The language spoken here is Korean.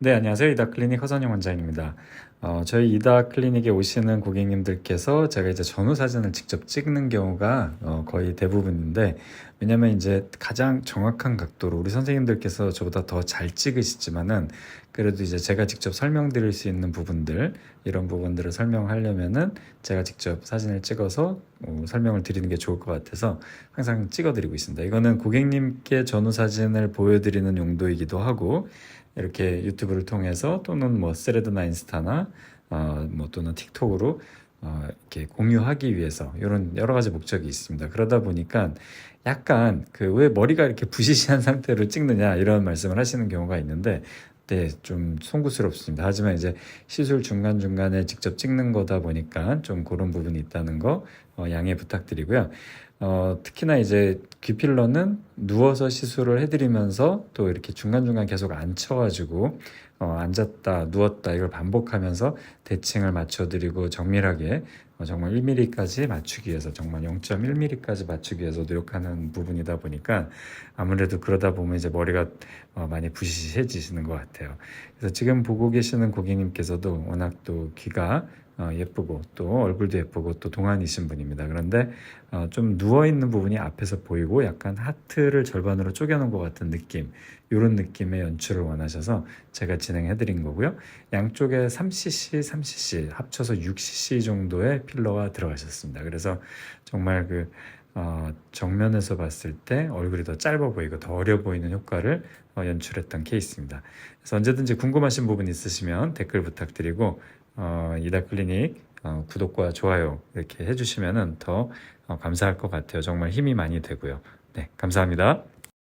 네, 안녕하세요. 이다 클리닉 허선영 원장입니다. 어, 저희 이다 클리닉에 오시는 고객님들께서 제가 이제 전후 사진을 직접 찍는 경우가 어, 거의 대부분인데, 왜냐면 이제 가장 정확한 각도로 우리 선생님들께서 저보다 더 잘 찍으시지만은, 그래도 이제 제가 직접 설명드릴 수 있는 부분들, 이런 부분들을 설명하려면은 제가 직접 사진을 찍어서 어, 설명을 드리는 게 좋을 것 같아서 항상 찍어드리고 있습니다. 이거는 고객님께 전후 사진을 보여드리는 용도이기도 하고, 이렇게 유튜브를 통해서 또는 뭐 스레드나 인스타나 어, 뭐 또는 틱톡으로 어, 이렇게 공유하기 위해서 이런 여러 가지 목적이 있습니다. 그러다 보니까 약간 그 왜 머리가 이렇게 부시시한 상태로 찍느냐 이런 말씀을 하시는 경우가 있는데 네, 좀 송구스럽습니다. 하지만 이제 시술 중간중간에 직접 찍는 거다 보니까 좀 그런 부분이 있다는 거 어, 양해 부탁드리고요. 어, 특히나 이제 귀필러는 누워서 시술을 해드리면서 또 이렇게 중간중간 계속 앉혀가지고 어, 앉았다 누웠다 이걸 반복하면서 대칭을 맞춰드리고 정밀하게 어, 정말 1mm까지 맞추기 위해서 정말 0.1mm까지 맞추기 위해서 노력하는 부분이다 보니까 아무래도 그러다 보면 이제 머리가 어, 많이 부시시해지시는 것 같아요. 그래서 지금 보고 계시는 고객님께서도 워낙 또 귀가 어, 예쁘고 또 얼굴도 예쁘고 또 동안이신 분입니다. 그런데 어, 좀 누워 있는 부분이 앞에서 보이고 약간 하트를 절반으로 쪼개놓은 것 같은 느낌, 이런 느낌의 연출을 원하셔서 제가 진행해 드린 거고요. 양쪽에 3cc, 3cc 합쳐서 6cc 정도의 필러가 들어가셨습니다. 그래서 정말 그 어, 정면에서 봤을 때 얼굴이 더 짧아 보이고 더 어려 보이는 효과를 어, 연출했던 케이스입니다. 그래서 언제든지 궁금하신 부분 있으시면 댓글 부탁드리고 어, 이다 클리닉 어, 구독과 좋아요 이렇게 해주시면 더 어, 감사할 것 같아요. 정말 힘이 많이 되고요. 네, 감사합니다.